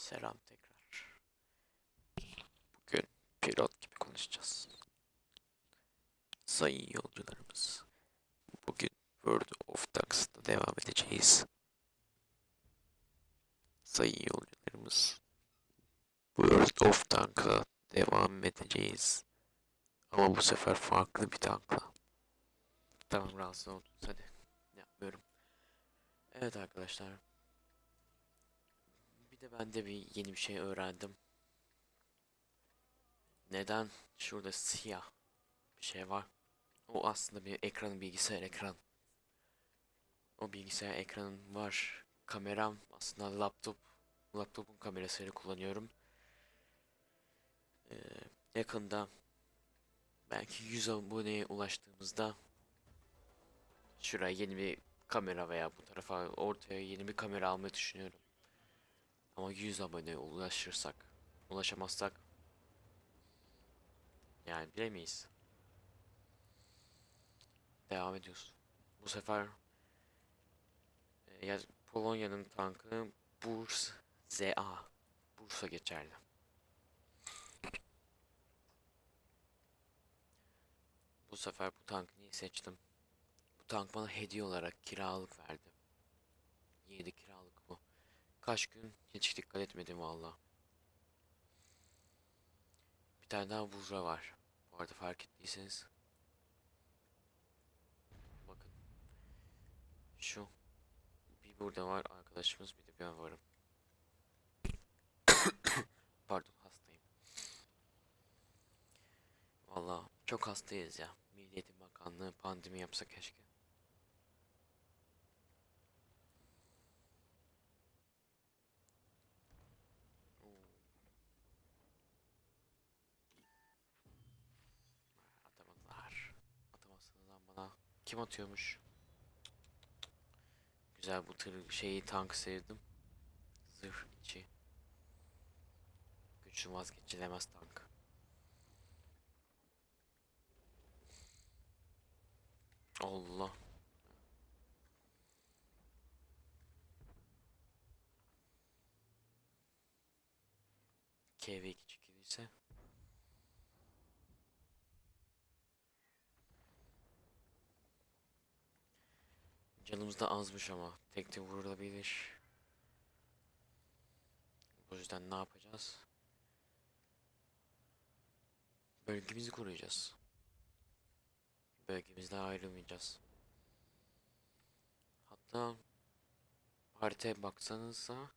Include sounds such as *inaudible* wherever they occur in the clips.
Selam tekrar. Bugün pilot gibi konuşacağız. Sayın yolcularımız. Bugün World of Tanks'ta devam edeceğiz. Sayın yolcularımız. World of Tank'a devam edeceğiz. Ama bu sefer farklı bir tankla. Tamam rahatsız oldunuz hadi. Yapmıyorum. Evet arkadaşlar. De ben de bir yeni bir şey öğrendim. Neden şurada siyah bir şey var? O aslında bir ekran bilgisayar ekran. O bilgisayar ekranım var. Kameram aslında laptop. Laptopun kamerasıyla kullanıyorum. Ee, yakında belki 100 aboneye ulaştığımızda şuraya yeni bir kamera veya bu tarafa ortaya yeni bir kamera almayı düşünüyorum. Ama 100 abone ulaşırsak, ulaşamazsak yani bilemeyiz. Devam ediyoruz. Bu sefer e, ya Polonya'nın tankı Burs ZA. Bursa geçerli. Bu sefer bu tankı niye seçtim? Bu tank bana hediye olarak kiralık verdi. Yedi kiralık bu. Kaç gün hiç dikkat etmedim valla. Bir tane daha Vuzra var. Bu arada fark ettiyseniz. Bakın. Şu. Bir burada var arkadaşımız bir de ben varım. *coughs* Pardon hastayım. Valla çok hastayız ya. Milli Eğitim Bakanlığı pandemi yapsa keşke. Oo. Atamadılar. Atamazsınız lan bana. Kim atıyormuş? Güzel bu tır şeyi tank sevdim. Zırh içi. Güçlü vazgeçilemez tank. Allah. KV2 çekildiyse. Canımız da azmış ama tek de vurulabilir. O yüzden ne yapacağız? Bölgemizi koruyacağız. Bölgemizden ayrılmayacağız. Hatta haritaya baksanıza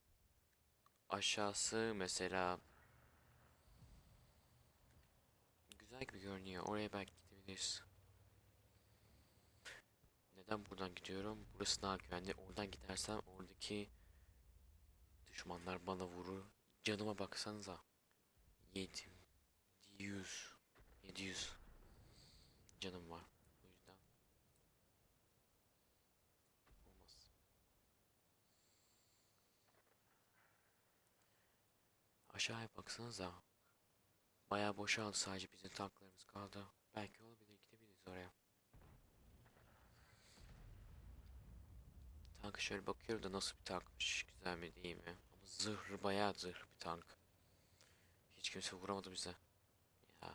aşağısı mesela güzel gibi görünüyor. Oraya belki gidebiliriz. Neden buradan gidiyorum? Burası daha güvenli. Oradan gidersem oradaki düşmanlar bana vurur. Canıma baksanıza. 7 100 700 canım var. O yüzden olmaz. Aşağıya baksanıza. Bayağı boşaldı sadece bizim tanklarımız kaldı. Belki olabilir gidebiliriz oraya. Tanka şöyle bakıyorum da nasıl bir tankmış. Güzel mi değil mi? Ama zırhı bayağı zırh bir tank. Hiç kimse vuramadı bize. Ya.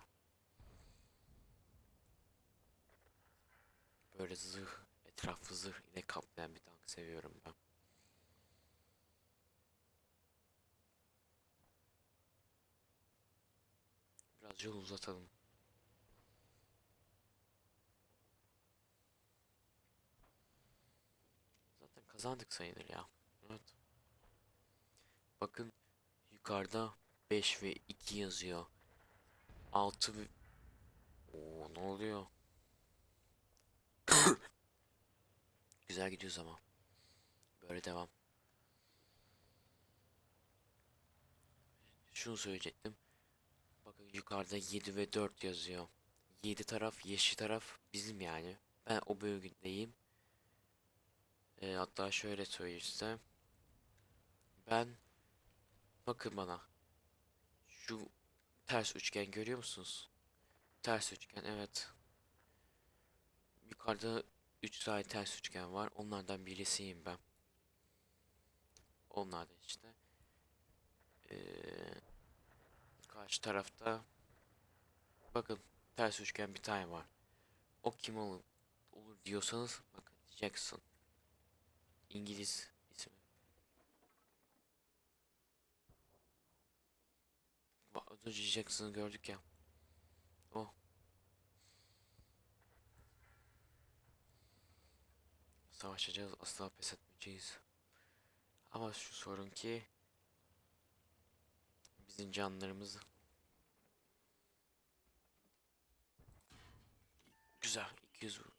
Böyle zırh, etrafı zırh ile kaplayan bir tank seviyorum ben. Biraz yol uzatalım. Kazandık sayılır ya. Evet. Bakın yukarıda 5 ve 2 yazıyor. 6 ve... Oo ne oluyor? *coughs* Güzel gidiyoruz ama. Böyle devam. Şunu söyleyecektim. Bakın yukarıda 7 ve 4 yazıyor. 7 taraf yeşil taraf bizim yani. Ben o bölgedeyim. E, hatta şöyle söyleyeyim. Ben bakın bana. Şu ters üçgen görüyor musunuz? Ters üçgen evet. Yukarıda 3 tane ters üçgen var. Onlardan birisiyim ben. Onlar da işte. Ee, karşı tarafta bakın ters üçgen bir tane var. O kim olur, olur diyorsanız bakın Jackson. İngiliz ismi. Bak az önce Jackson'ı gördük ya. O. Savaşacağız asla pes etmeyeceğiz. Ama şu sorun ki bizim canlarımız güzel 200 vur-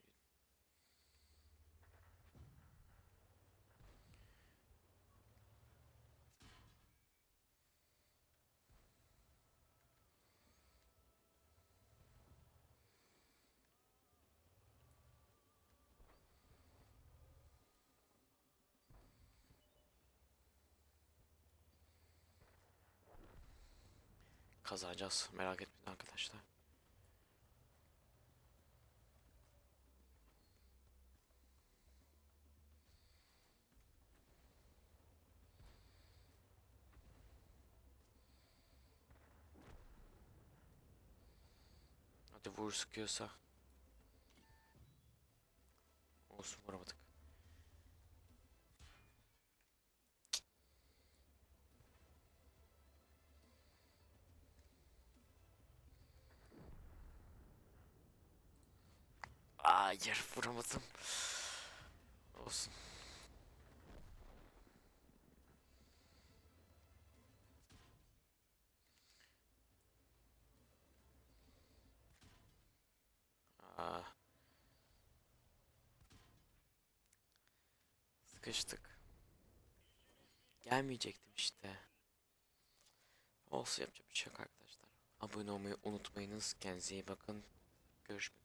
kazanacağız merak etmeyin arkadaşlar. Hadi vur sıkıyorsa. Olsun vuramadık. Hayır vuramadım. Olsun. Aa. Sıkıştık. Gelmeyecektim işte. Olsun yapacak bir şey arkadaşlar. Abone olmayı unutmayınız. Kendinize iyi bakın. Görüşmek.